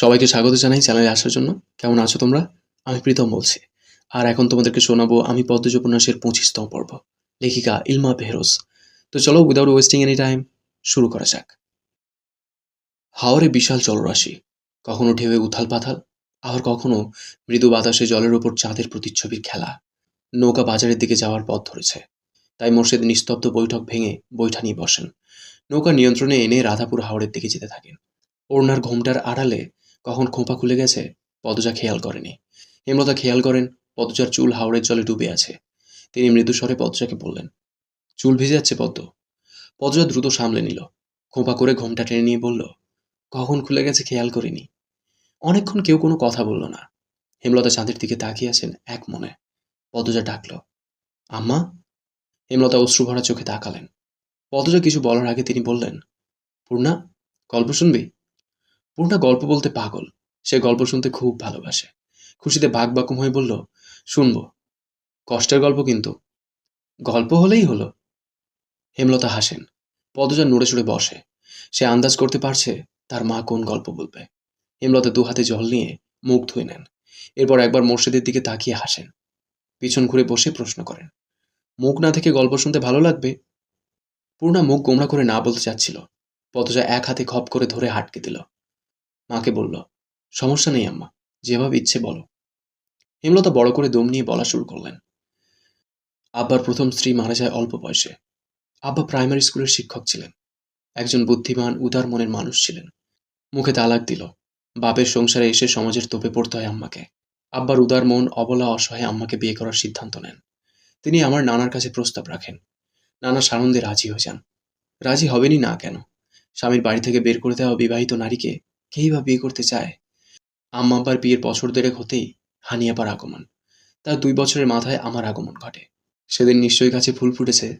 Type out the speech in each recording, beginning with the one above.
সবাইকে স্বাগত জানাই চ্যানেলে আসার জন্য। কেমন আছো তোমরা? আমি প্রীতম বলছি। আর এখন তোমাদেরকে শোনাবো আমি পদ্মজ উপন্যাসের পঁচিশতম পর্ব, লেখিকা ইলমা বেহরোজ তো চলো উইদাউট ওয়েস্টিং এনি টাইম শুরু করা যাক। হাওরে বিশাল জলরাশি, কখনো ঢেউয়ে উথাল পাথাল, আবার কখনো মৃদু বাতাসে জলের ওপর চাঁদের প্রতিচ্ছবির খেলা। নৌকা বাজারের দিকে যাওয়ার পথ ধরেছে। তাই মোর্শেদ নিস্তব্ধ বৈঠক ভেঙে বৈঠা নিয়ে বসেন। নৌকা নিয়ন্ত্রণে এনে রাধাপুর হাওড়ের দিকে যেতে থাকেন। ওড়নার ঘোমটার আড়ালে কখন খোঁপা খুলে গেছে? পদজা খেয়াল করেনি। হেমলতা খেয়াল করেন, পদজার চুল হাওড়ের জলে ডুবে আছে। তিনি মৃদুস্বরে পদজাকে বললেন, চুল ভিজে যাচ্ছে পদ্ম। পদজা দ্রুত সামলে নিল। খোঁপা করে ঘোমটা টেনে নিয়ে বলল, কখন খুলে গেছে খেয়াল করিনি? অনেকক্ষণ কেউ কোনো কথা বলল না। হেমলতা চাঁদের দিকে তাকিয়ে আছেন এক মনে। পদজা ডাকল, আম্মা? হেমলতা অশ্রু ভরা চোখে তাকালেন। পদজা কিছু বলার আগে তিনি বললেন, পূর্ণা, গল্প শুনবি? পূর্ণা গল্প বলতে পাগল। সে গল্প শুনতে খুব ভালোবাসে। খুশিতে বাঘ বাকুম হয়ে বলল, শুনব। কষ্টের গল্প কিন্তু। গল্প হলেই হলো। হেমলতা হাসেন। পদজা নড়ে চড়ে বসে। সে আন্দাজ করতে পারছে তার মা কোন গল্প বলবে। হেমলতা দু হাতে জল নিয়ে মুখ ধুয়ে নেন। এরপর একবার মোর্শেদের দিকে তাকিয়ে হাসেন। পিছন ঘুরে বসে প্রশ্ন করেন, মুখ না থেকে গল্প শুনতে ভালো লাগবে? পূর্ণা মুখ গোমরা করে না বলতে চাচ্ছিল। পদজা এক হাতে খপ করে ধরে হাটকে দিল। মাকে বলল, সমস্যা নেই আম্মা, যেভাবে ইচ্ছে বলো। হেমলতা বড় করে দম নিয়ে বলা শুরু করলেন। আব্বার প্রথম স্ত্রী মারা যায় অল্প বয়সে। আব্বা প্রাইমারি স্কুলের শিক্ষক ছিলেন। একজন বুদ্ধিমান, উদার মনের মানুষ ছিলেন। মুখে তালাক দিল। বাপের সংসারে এসে সমাজের তোপে পড়তে হয় আম্মাকে। আব্বার উদার মন, অবলা অসহায় আম্মাকে বিয়ে করার সিদ্ধান্ত নেন। তিনি আমার নানার কাছে প্রস্তাব রাখেন। নানা সানন্দে রাজি হয়ে যান। রাজি হবেনই না কেন? স্বামীর বাড়ি থেকে বের করে দেওয়া বিবাহিত নারীকে কেই বা বিয়ে করতে চায়? আম্মা আব্বার বিয়ের বছর দেড়েক হতেই হানিয়াপার আগমন। তার দুই বছরের মাথায় আমার আগমন ঘটে। সেদিন নিশ্চয়ই কাছে ফুল ফুটেছে।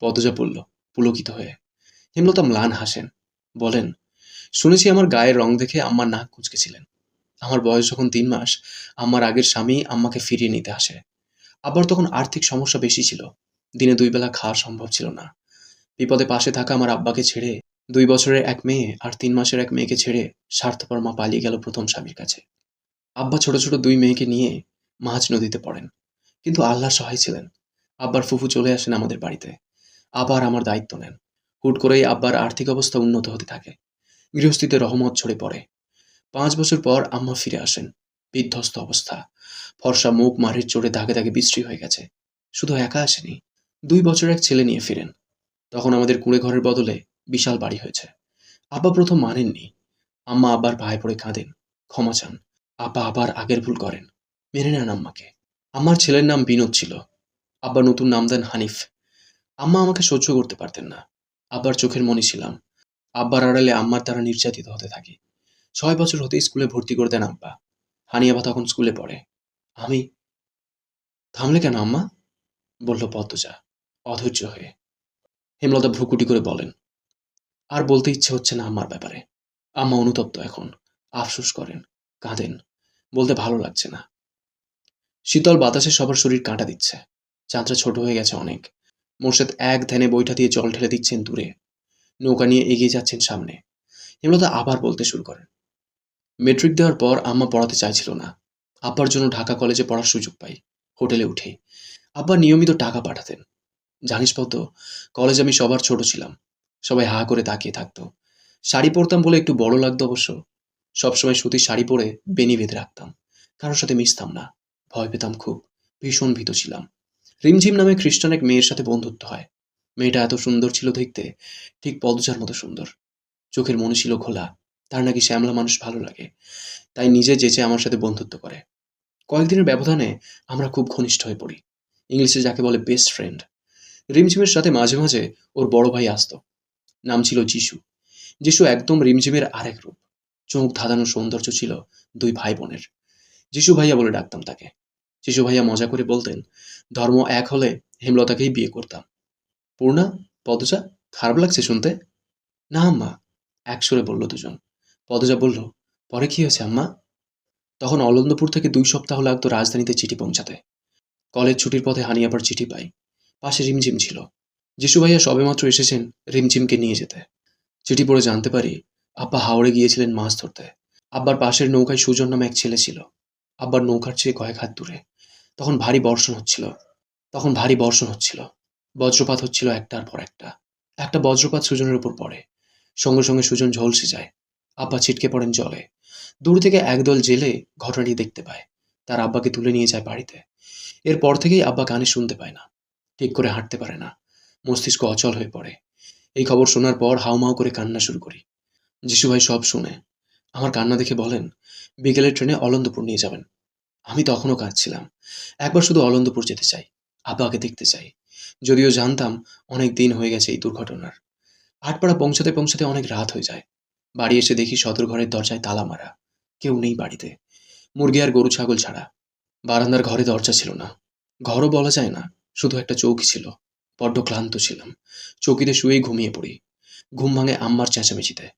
পদজা পড়ল, পুলকিত হয়ে। হেমলতা ম্লান হাসেন। বলেন, শুনেছি আমার গায়ের রং দেখে আম্মার নাক কুচকেছিলেন। আমার বয়স যখন তিন মাস, আম্মার আগের স্বামী আম্মাকে ফিরিয়ে নিতে আসে। আবার তখন আর্থিক সমস্যা বেশি ছিল। দিনে দুই বেলা খাওয়া সম্ভব ছিল না। বিপদে পাশে থাকা আমার আব্বাকে ছেড়ে দুই বছরের এক মেয়ে আর তিন মাসের এক মেয়েকে ছেড়ে স্বার্থপর মা পালিয়ে গেল প্রথম স্বামীর কাছে। আব্বা ছোট ছোট দুই মেয়েকে নিয়ে মাঝ নদীতে পড়েন, কিন্তু আল্লাহ সহায় ছিলেন। আব্বার ফুফু চলে আসেন আমাদের বাড়িতে। আবার আমার দায়িত্ব নেন। হুট করেই আব্বার আর্থিক অবস্থা উন্নত হতে থাকে। গৃহস্থিতে রহমত ছড়ে পড়ে। পাঁচ বছর পর আম্মা ফিরে আসেন। বিধ্বস্ত অবস্থা। ফর্সা মুখ মারির চড়ে দাগে দাগে বিশ্রী হয়ে গেছে। শুধু একা আসেনি, দুই বছর এক ছেলে নিয়ে ফিরেন। তখন আমাদের কুঁড়ে ঘরের বদলে বিশাল বাড়ি হয়েছে। আব্বা প্রথম মানেননি। আম্মা আবার পায়ে পড়ে কাঁদেন। ক্ষমা চান। আব্বা আবার আগের ভুল করেন। মেনে নেন আম্মাকে। আমার ছেলের নাম বিনোদ ছিল। আব্বা নতুন নাম দেন হানিফ। আম্মা আমাকে সহ্য করতে পারতেন না। আব্বার চোখের মনি ছিলাম। আব্বার আড়ালে আম্মার দ্বারা নির্যাতিত হতে থাকি। ছয় বছর হতে স্কুলে ভর্তি করে দেন আব্বা। হানিয়াবা তখন স্কুলে পড়ে। আমি থামলে কেন আম্মা? বলল, পদ্মজা, অধৈর্য হয়ে। হেমলতা ভ্রুকুটি করে বলেন আর বলতে ইচ্ছে হচ্ছে না আম্মার ব্যাপারে। আম্মা অনুতপ্ত এখন। আফসোস করেন। কাঁদেন। বলতে ভালো লাগছে না। শীতল বাতাসে সবার শরীর কাঁটা দিচ্ছে। চাঁদটা ছোট হয়ে গেছে অনেক। মোর্শেদ এক ধ্যানে বইটা দিয়ে জল ঢেলে দিচ্ছেন দূরে। নৌকা নিয়ে এগিয়ে যাচ্ছেন সামনে। হেমলতা আবার বলতে শুরু করেন। মেট্রিক দেওয়ার পর আম্মা পড়াতে চাইছিল না। আব্বার জন্য ঢাকা কলেজে পড়ার সুযোগ পাই। হোটেলে উঠে। আব্বা নিয়মিত টাকা পাঠাতেন। জানিস পদ্ম কলেজে আমি সবার ছোট ছিলাম। সবাই হা করে তাকিয়ে থাকতো। শাড়ি পরতাম বলে একটু বড় লাগতো অবশ্য। সবসময় সুতির শাড়ি পরে বেনি বেঁধে রাখতাম। কারোর সাথে মিশতাম না। ভয় পেতাম খুব। ভীষণ ভীত ছিলাম। রিমঝিম নামে খ্রিস্টান এক মেয়ের সাথে বন্ধুত্ব হয়। মেয়েটা এত সুন্দর ছিল দেখতে, ঠিক পদজার মতো সুন্দর। চোখের মনে ছিল খোলা। তার নাকি শ্যামলা মানুষ ভালো লাগে। তাই নিজে যেচে আমার সাথে বন্ধুত্ব করে। কয়েকদিনের ব্যবধানে আমরা খুব ঘনিষ্ঠ হয়ে পড়ি। ইংলিশে যাকে বলে বেস্ট ফ্রেন্ড রিমঝিমের সাথে মাঝে মাঝে ওর বড় ভাই আসতো। নাম ছিল যিশু। যিশু একদম রিমঝিমের আরেক রূপ। চোখ ধাঁধানো সৌন্দর্য ছিল দুই ভাই বোনের যিশু ভাইয়া বলে ডাকতাম তাকে। যিশু ভাইয়া মজা করে বলতেন, ধর্ম এক হলে হেমলতাকেই বিয়ে করতাম। পূর্ণা পদজা খারাপ লাগছে শুনতে? না, আম্মা, এক সুরে বলল দুজন। পদজা বলল, পরে কি হয়েছে, আম্মা? তখন অলন্দপুর থেকে দুই সপ্তাহ লাগতো রাজধানীতে চিঠি পৌঁছাতে। কলেজ ছুটির পথে হানিয়াবার চিঠি পাই। পাশে রিমঝিম ছিল। যিশু ভাইয়া সবেমাত্র এসেছেন রিমঝিমকে নিয়ে যেতে। চিঠি পড়ে জানতে পারি, আব্বা হাওড়ে গিয়েছিলেন মাছ ধরতে। আব্বার পাশের নৌকায় সুজন নামে এক ছেলে ছিল। আব্বার নৌকার চেয়ে কয়েক হাত দূরে। তখন ভারী বর্ষণ হচ্ছিল। তখন ভারী বর্ষণ হচ্ছিল। বজ্রপাত হচ্ছিল একটার পর একটা। একটা বজ্রপাত সুজনের উপর পড়ে। সঙ্গে সঙ্গে সুজন ঝলসে যায়। আব্বা ছিটকে পড়েন জলে। দূর থেকে একদল জেলে ঘটনাটি দেখতে পায়। তার আব্বাকে তুলে নিয়ে যায় বাড়িতে। এরপর থেকেই আব্বা কানে শুনতে পায় না। ঠিক করে হাঁটতে পারে না। মস্তিষ্ক অচল হয়ে পড়ে। এই খবর শোনার পর হাউমাউ করে কান্না শুরু করি। যিশু ভাই সব শুনে আমার কান্না দেখে বলেন বিকেলের ট্রেনে অলন্দপুর নিয়ে যাবেন। আমি তখনও কাঁদছিলাম। একবার শুধু অলন্দপুর যেতে চাই, আব্বাকে দেখতে চাই। যদিও জানতাম অনেক দিন হয়ে গেছে এই দুর্ঘটনার। আটপাড়া পৌঁছাতে পৌঁছাতে অনেক রাত হয়ে যায়। বাড়ি এসে দেখি সদর ঘরের দরজায় তালা মারা। কেউ নেই বাড়িতে। মুরগি আর গরু ছাগল ছাড়া। বারান্দার ঘরে দরজা ছিল না। ঘরও বলা যায় না, শুধু একটা চৌকি ছিল। বড্ড ক্লান্ত ছিলাম। চৌকিতে শুয়েই ঘুমিয়ে পড়ি। ঘুম ভাঙে আম্মার চেঁচামেচিতে।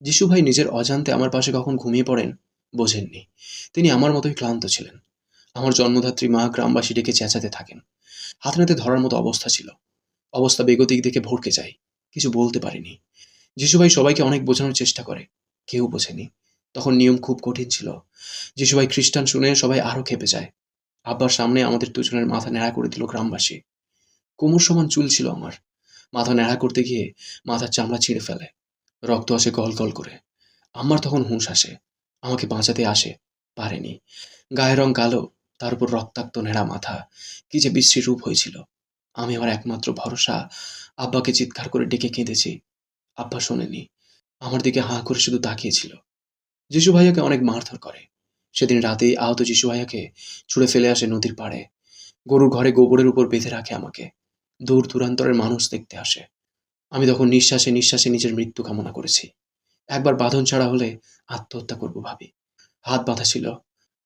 যিশু ভাই নিজের অজান্তে আমার পাশে কখন ঘুমিয়ে পড়েন, বোঝেননি। তিনি আমার মতোই ক্লান্ত ছিলেন। আমার জন্মধাত্রী মা গ্রামবাসী ডেকে চেঁচাতে থাকেন। হাতে নাতে ধরার মতো অবস্থা ছিল। অবস্থা বেগতিক দেখে ভড়কে যাই কিছু বলতে পারিনি। যিশু ভাই সবাইকে অনেক বোঝানোর চেষ্টা করে। কেউ বোঝেনি। তখন নিয়ম খুব কঠিন ছিল। যিশু ভাই খ্রিস্টান শুনে সবাই আরও খেপে যায়। আব্বার সামনে আমাদের দুজনের মাথা ন্যাড়া করে দিল গ্রামবাসী। কোমর সমান চুল ছিল আমার। মাথা ন্যাড়া করতে গিয়ে মাথার চামড়া ছিঁড়ে ফেলে। রক্ত আসে গল গল করে। আমার তখন হুঁশ আসে। আমাকে বাঁচাতে আসে। পারেনি। গায়ের রং কালো, তার উপর রক্তাক্ত নেড়া মাথা। কি যে বিশ্রী রূপ হয়েছিল। আমি আমার একমাত্র ভরসা, আব্বাকে চিৎকার করে ডেকে কেঁদেছি। আব্বা শোনেনি। আমার দিকে হাঁ করে শুধু তাকিয়েছিল। যিশু ভাইয়াকে অনেক মারধর করে। সেদিন রাতেই আহত যিশু ভাইয়াকে ছুঁড়ে ফেলে আসে নদীর পাড়ে। গরুর ঘরে গোবরের উপর বেঁধে রাখে আমাকে। দূর দূরান্তরের মানুষ দেখতে আসে। আমি তখন নিঃশ্বাসে নিঃশ্বাসে নিজের মৃত্যু কামনা করেছি। একবার বাঁধন ছাড়া হলে আত্মহত্যা করব ভাবি। হাত বাঁধা ছিল।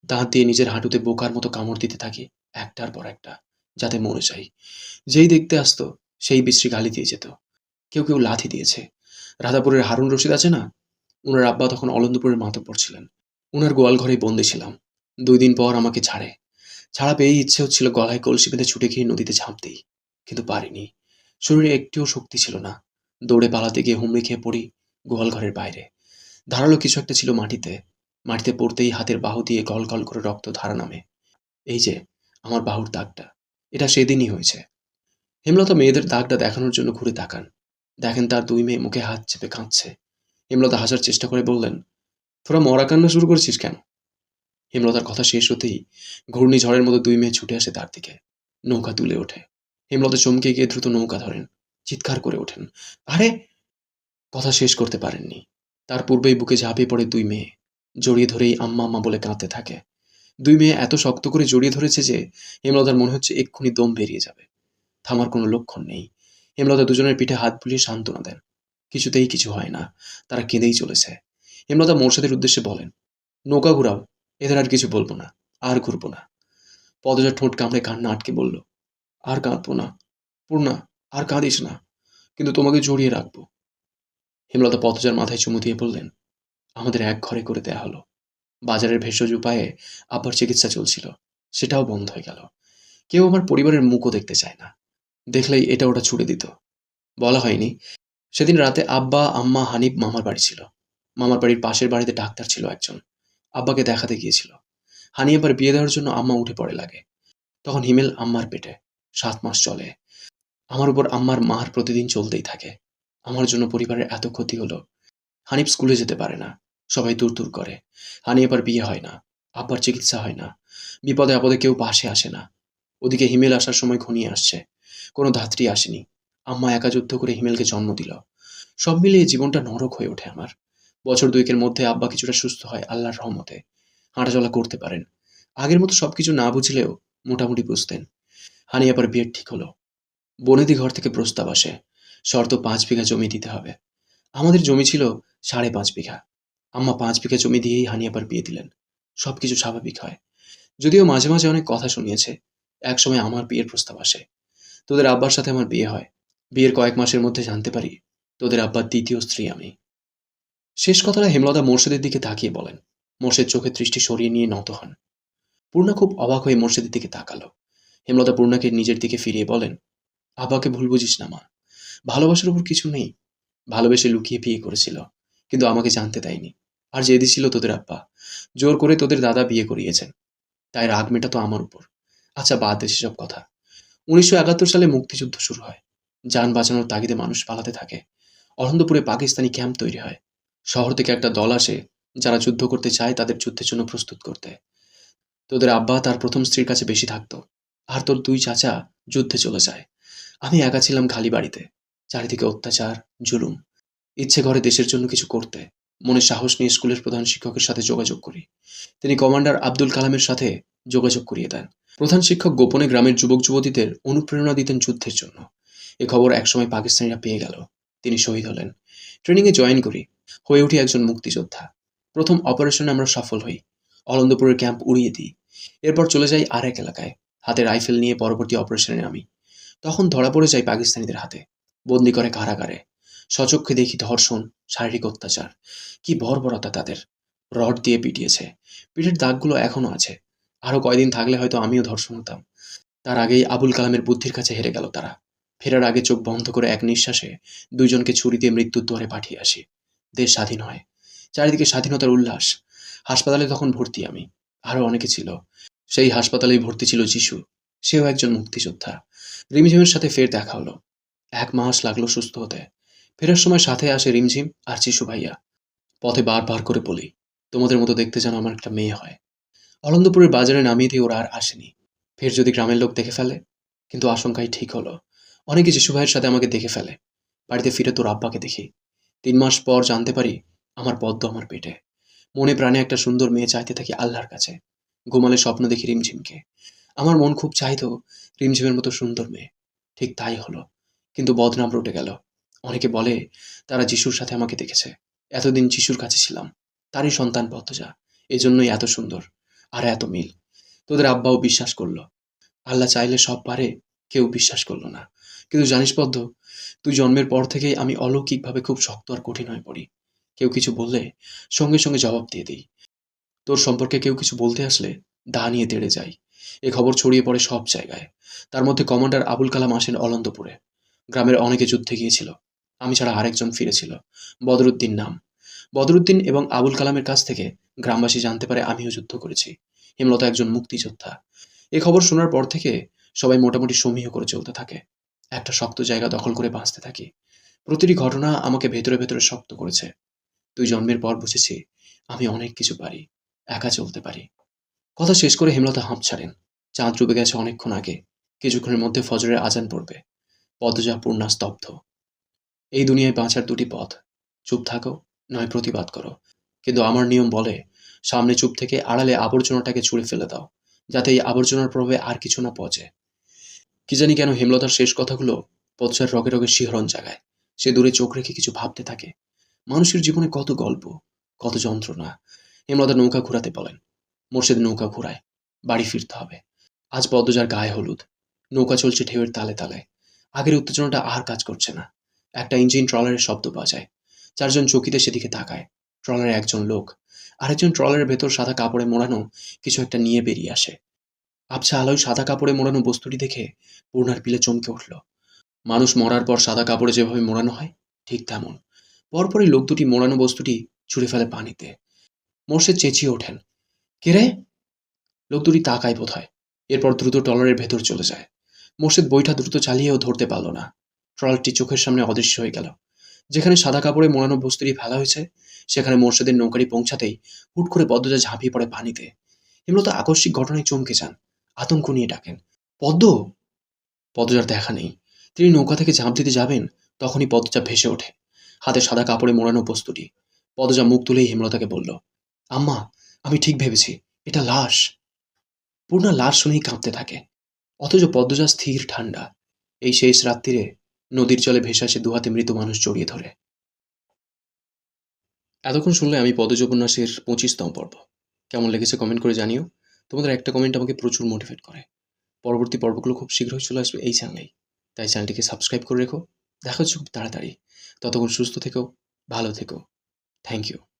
দাঁত দিয়ে নিজের হাঁটুতে বোকার মতো কামড় দিতে থাকি একটার পর একটা, যাতে মরে যাই। যেই দেখতে আসতো, সেই বিশ্রী গালি দিয়ে যেত। কেউ কেউ লাথি দিয়েছে। রাধাপুরের হারুন রশিদ আছে না? ওনার আব্বা তখন অলন্দপুরের মাতব্বর ছিলেন। ওনার গোয়াল ঘরেই বন্দি ছিলাম। দুই দিন পর আমাকে ছাড়ে। ছাড়া পেয়েই ইচ্ছে হচ্ছিল গলায় কলসি বেঁধে ছুটে গিয়ে নদীতে ঝাঁপ দিই। কিন্তু পারিনি। শরীরে একটিও শক্তি ছিল না। দৌড়ে পালাতে গিয়ে হুমড়ি খেয়ে পড়ি গোয়াল ঘরের বাইরে। ধারালো কিছু একটা ছিল মাটিতে। মাটিতে পড়তেই হাতের বাহু দিয়ে গল গল করে রক্ত ধারা নামে। এই যে, আমার বাহুর দাগটা। এটা সেদিনই হয়েছে। হেমলতা মেয়েদের দাগটা দেখানোর জন্য ঘুরে তাকান। দেখেন তার দুই মেয়ে মুখে হাত চেপে কাঁদছে। হেমলতা হাসার চেষ্টা করে বললেন, তোরা মরা কান্না শুরু করেছিস কেন? হেমলতার কথা শেষ হতেই ঘূর্ণিঝড়ের মতো দুই মেয়ে ছুটে আসে তার দিকে। নৌকা তুলে ওঠে। হেমলতা চমকে গিয়ে দ্রুত নৌকা ধরেন, চিৎকার করে ওঠেন। আরে, কথা শেষ করতে পারেননি। তার পূর্বেই বুকে ঝাঁপিয়ে পড়ে দুই মেয়ে, জড়িয়ে ধরেই আম্মা আম্মা বলে কাঁদতে থাকে। দুই মেয়ে এত শক্ত করে জড়িয়ে ধরেছে যে হেমলতার মনে হচ্ছে এক্ষুনি দম বেরিয়ে যাবে। থামার কোনো লক্ষণ নেই। হেমলতা দুজনের পিঠে হাত বুলিয়ে সান্ত্বনা দেন। কিছুতেই কিছু হয় না। তারা কেঁদেই চলেছে। হেমলতা মোর্শেদের উদ্দেশ্যে বলেন, নৌকা ঘুরাও, এদের আর কিছু বলব না, আর ঘুরবো না। পদজা ঠোঁট কামড়ে কান্না আটকে বলল আর কাঁদবো না। পূর্ণা, আর কাঁদিস না। কিন্তু তোমাকে জড়িয়ে রাখব। হেমলতা পথজার মাথায় চুমু দিয়ে বললেন, আমাদের এক ঘরে করে দেয়া হলো। বাজারের ভেষজ উপায়ে আব্বার চিকিৎসা চলছিল। সেটাও বন্ধ হয়ে গেল। কেউ আমার পরিবারের মুখও দেখতে চায় না। দেখলেই এটা ওটা ছুড়ে দিত। বলা হয়নি। সেদিন রাতে আব্বা, আম্মা, হানিফ মামার বাড়ি ছিল। মামার বাড়ির পাশের বাড়িতে ডাক্তার ছিল একজন। আব্বাকে দেখাতে গিয়েছিল। হানি আবার বিয়ে দেওয়ার জন্য আম্মা উঠে পড়ে লাগে। তখন হিমেল আম্মার পেটে। সাত মাস চলে। আমার উপর আম্মার মার প্রতিদিন চলতেই থাকে। আমার জন্য পরিবারের এত ক্ষতি হলো। হানিফ স্কুলে যেতে পারে না। সবাই দূর দূর করে। হানি এবার বিয়ে হয় না। আব্বার চিকিৎসা হয় না। বিপদে আপদে কেউ পাশে আসে না। ওদিকে হিমেল আসার সময় ঘনিয়ে আসছে। কোনো ধাত্রী আসেনি। আম্মা একা যুদ্ধ করে হিমেলকে জন্ম দিল। সব মিলিয়ে জীবনটা নরক হয়ে ওঠে আমার। বছর দুয়েকের মধ্যে আব্বা কিছুটা সুস্থ হয় আল্লাহর রহমতে। হাঁটাচলা করতে পারেন। আগের মতো সবকিছু না বুঝলেও মোটামুটি বুঝতেন। হানি আবার বিয়ের ঠিক হলো। বনেদি ঘর থেকে প্রস্তাব আসে, শর্ত পাঁচ বিঘা জমি দিতে হবে। আমাদের জমি ছিল সাড়ে পাঁচ বিঘা। আম্মা পাঁচ বিঘা জমি দিয়েই হানি আবার বিয়ে দিলেন। সবকিছু স্বাভাবিক হয়। যদিও মাঝে মাঝে অনেক কথা শুনিয়েছে, একসময় আমার বিয়ের প্রস্তাব আসে। তোদের আব্বার সাথে আমার বিয়ে হয়। বিয়ের কয়েক মাসের মধ্যে জানতে পারি, তোদের আব্বার দ্বিতীয় স্ত্রী আমি। শেষ কথাটা হেমলতা মোর্শেদের দিকে তাকিয়ে বলেন। মোর্শেদ চোখের দৃষ্টি সরিয়ে নিয়ে নত হন। পূর্ণা খুব অবাক হয়ে মোর্শেদের দিকে তাকালো। হেমলতা পূর্ণাকে নিজের দিকে ফিরিয়ে বলেন, আব্বাকে ভুল বুঝিস না মা। ভালোবাসার উপর কিছু নেই। ভালোবেসে লুকিয়ে বিয়ে করেছিল, কিন্তু আমাকে জানতে দেয়নি। আর জেদি ছিল তোদের আব্বা। জোর করে তোদের দাদা বিয়ে করিয়েছেন। তাই রাগ মেটা তো আমার উপর। আচ্ছা বাদ দে সেসব কথা। উনিশশো একাত্তর সালে মুক্তিযুদ্ধ শুরু হয়। যান বাঁচানোর তাগিদে মানুষ পালাতে থাকে। অনন্তপুরে পাকিস্তানি ক্যাম্প তৈরি হয়। শহর থেকে একটা দল আসে, যারা যুদ্ধ করতে চায় তাদের যুদ্ধের জন্য প্রস্তুত করতে। তোদের আব্বা তার প্রথম স্ত্রীর কাছে বেশি থাকতো। আর তোর দুই চাচা যুদ্ধে চলে যায়। আমি একা ছিলাম খালি বাড়িতে। চারিদিকে অত্যাচার, জুলুম। ইচ্ছে ঘরে দেশের জন্য কিছু করতে। মনে সাহস নিয়ে স্কুলের প্রধান শিক্ষকের সাথে যোগাযোগ করি। তিনি কমান্ডার আব্দুল কালামের সাথে যোগাযোগ করিয়ে দেন। প্রধান শিক্ষক গোপনে গ্রামের যুবক যুবতীদের অনুপ্রেরণা দিতেন যুদ্ধের জন্য। এ খবর একসময় পাকিস্তানিরা পেয়ে গেল। তিনি শহীদ হলেন। ট্রেনিংয়ে জয়েন করি। হয়ে উঠি একজন মুক্তিযোদ্ধা। প্রথম অপারেশনে আমরা সফল হই। অলন্দপুরের ক্যাম্প উড়িয়ে দিই। এরপর চলে যাই আরেক এলাকায়। হাতে রাইফেল নিয়ে পরবর্তী অপারেশনে নামি। তখন ধরা পড়ে যাই পাকিস্তানিদের হাতে। বন্দি করে কারাগারে। সচক্ষে দেখি ধর্ষণ, শারীরিক অত্যাচার। কি বর্বরতা তাদের। রড দিয়ে পিটিয়েছে। পিঠের দাগগুলো এখনও আছে। আরও কয়দিন থাকলে হয়তো আমিও ধর্ষণ হতাম। তার আগেই আবুল কালামের বুদ্ধির কাছে হেরে গেল তারা। ফেরার আগে চোখ বন্ধ করে এক নিঃশ্বাসে দুইজনকে ছুরি দিয়ে মৃত্যুর দুয়ারে পাঠিয়ে আসি। দেশ স্বাধীন হয়। চারিদিকে স্বাধীনতার উল্লাস। হাসপাতালে তখন ভর্তি আমি। আরও অনেকে ছিল। সেই হাসপাতালেই ভর্তি ছিল যিশু। সেও একজন মুক্তিযোদ্ধা। রিমঝিমের সাথে ফের দেখা হলো। এক মাস লাগল সুস্থ হতে। ফেরার সময় সাথে আসে রিমঝিম আর যিশু ভাইয়া। পথে বারবার করে বলি, তোমাদের মতো দেখতে যেন আমার একটা মেয়ে হয়। অলন্দপুরের বাজারে নামিয়ে দিয়ে ওরা আর আসেনি। ফের যদি গ্রামের লোক দেখে ফেলে, কিন্তু আশঙ্কাই ঠিক হলো। অনেকে যিশু ভাইয়ের সাথে আমাকে দেখে ফেলে। বাড়িতে ফিরে তোর আব্বাকে দেখি। তিন মাস পর জানতে পারি, আমার পদ্ম আমার পেটে। মনে প্রাণে একটা সুন্দর মেয়ে চাইতে থাকি আল্লাহর কাছে। ঘুমালে স্বপ্ন দেখি রিমঝিমকে। আমার মন খুব চাইতো রিমঝিমের মতো সুন্দর মেয়ে। ঠিক তাই হলো। কিন্তু বদনাম রটে গেল। অনেকে বলে, তারা যিশুর সাথে আমাকে দেখেছে। এতদিন যিশুর কাছে ছিলাম। তারই সন্তান পথজা এজন্যই এত সুন্দর। আর এত মিল। তোদের আব্বাও বিশ্বাস করল। আল্লাহ চাইলে সব পারে, কেউ বিশ্বাস করল না। কিন্তু জানিস পদ্ম, তুই জন্মের পর থেকেই আমি অলৌকিকভাবে খুব শক্ত আর কঠিন হয়ে পড়ি। কেউ কিছু বললে সঙ্গে সঙ্গে জবাব দিয়ে দিই। তোর সম্পর্কে কেউ কিছু বলতে আসলে দা নিয়ে তেড়ে যাই। এ খবর ছড়িয়ে পড়ে সব জায়গায়। তার মধ্যে কমান্ডার আবুল কালাম আসেন অলন্দপুরে গ্রামের অনেকে যুদ্ধে গিয়েছিল। আমি ছাড়া আরেকজন ফিরেছিল। বদরুদ্দিন নাম। বদরুদ্দিন এবং আবুল কালামের কাছ থেকে গ্রামবাসী জানতে পারে আমিও যুদ্ধ করেছি। হেমলতা একজন মুক্তিযোদ্ধা। এ খবর শোনার পর থেকে সবাই মোটামুটি সমীহ করে চলতে থাকে। একটা শক্ত জায়গা দখল করে বাঁচতে থাকি। প্রতিটি ঘটনা আমাকে ভেতরে ভেতরে শক্ত করেছে। তুই জন্মের পর বুঝেছি আমি অনেক কিছু পারি। একা চলতে পারি। কথা শেষ করে হেমলতা হাঁপ ছাড়েন। চাঁদ ডুবে গেছে অনেকক্ষণ আগে। কিছুক্ষণের মধ্যে ফজরের আজান পড়বে। পদজা পূর্ণা স্তব্ধ। এই দুনিয়ায় বাঁচার দুটি পথ। চুপ থাকো, নয় প্রতিবাদ করো। কিন্তু আমার নিয়ম বলে, সামনে চুপ থেকে আড়ালে আবর্জনাটাকে ছুঁড়ে ফেলে দাও, যাতে এই আবর্জনার প্রভাবে আর কিছু না পচে। কি জানি কেন হেমলতার শেষ কথাগুলো পদচার রগে রগে শিহরণ জাগায়। সে দূরে চোখ রেখে কিছু ভাবতে থাকে। মানুষের জীবনে কত গল্প, কত যন্ত্রণা হেমলতা নৌকা ঘোরাতে বলেন। মোর্শেদ নৌকা ঘোরায়, বাড়ি ফিরতে হবে। আজ পদ্মজার গায়ে হলুদ, নৌকা চলছে ঢেউয়ের তালে তালে। আগের উত্তেজনাটা আর কাজ করছে না। একটা ইঞ্জিন ট্রলারের শব্দ পাওয়া যায়। চারজন চকিতে সেদিকে তাকায়। ট্রলারে একজন লোক, আরেকজন ট্রলারের ভেতর সাদা কাপড়ে মোড়ানো কিছু একটা নিয়ে বেরিয়ে আসে। আবছা আলোয় সাদা কাপড়ে মোড়ানো বস্তুটি দেখে পূর্ণার পিলে চমকে উঠল। মানুষ মরার পর সাদা কাপড়ে যেভাবে মোড়ানো হয়, ঠিক তেমন। পরপরই লোক দুটি মোড়ানো বস্তুটি ছুঁড়ে ফেলে পানিতে। মোর্শেদ চেঁচিয়ে ওঠেন। রে? লোক দুটি তাকায় বোধ হয় এরপর দ্রুত ট্রলারের ভেতর চলে যায়। মোর্শেদ বইটা দ্রুত চালিয়েও ধরতে পারল না। ট্রলারটি চোখের সামনে অদৃশ্য হয়ে গেল। যেখানে সাদা কাপড়ে মোড়ানো বস্তুটি ফেলা হয়েছে, সেখানে মোর্শেদের নৌকারি পৌঁছাতেই হুট করে পদ্মজা ঝাঁপিয়ে পড়ে পানিতে। হেমলতা আকস্মিক ঘটনায় চমকে যান। আতঙ্ক নিয়ে ডাকেন, পদ্ম? পদ্মজার দেখা নেই। তিনি নৌকা থেকে ঝাঁপ দিতে যাবেন, তখনই পদ্মজা ভেসে ওঠে। হাতে সাদা কাপড়ে মোড়ানো বস্তুটি। পদজা মুখ তুলেই হিমলতাকে বলল আম্মা, আমি ঠিক ভেবেছি, এটা লাশ। পূর্ণা লাশ শুনেই কাঁপতে থাকে। অথচ পদ্মজা স্থির ঠান্ডা। এই শেষ রাত্রিরে নদীর জলে ভেসে আসে দুহাতে মৃত মানুষ জড়িয়ে ধরে। এতক্ষণ শুনলে আমি পদজ উপন্যাসের পঁচিশতম পর্ব। কেমন লেগেছে কমেন্ট করে জানিও। তোমাদের একটা কমেন্ট আমাকে প্রচুর মোটিভেট করে। পরবর্তী পর্বগুলো খুব শীঘ্রই চলে আসবে এই চ্যানেলেই তাই চ্যানেলটিকে সাবস্ক্রাইব করে রেখো। দেখা হচ্ছে খুব তাড়াতাড়ি। ততক্ষণ সুস্থ থেকো, ভালো থেকো। Thank you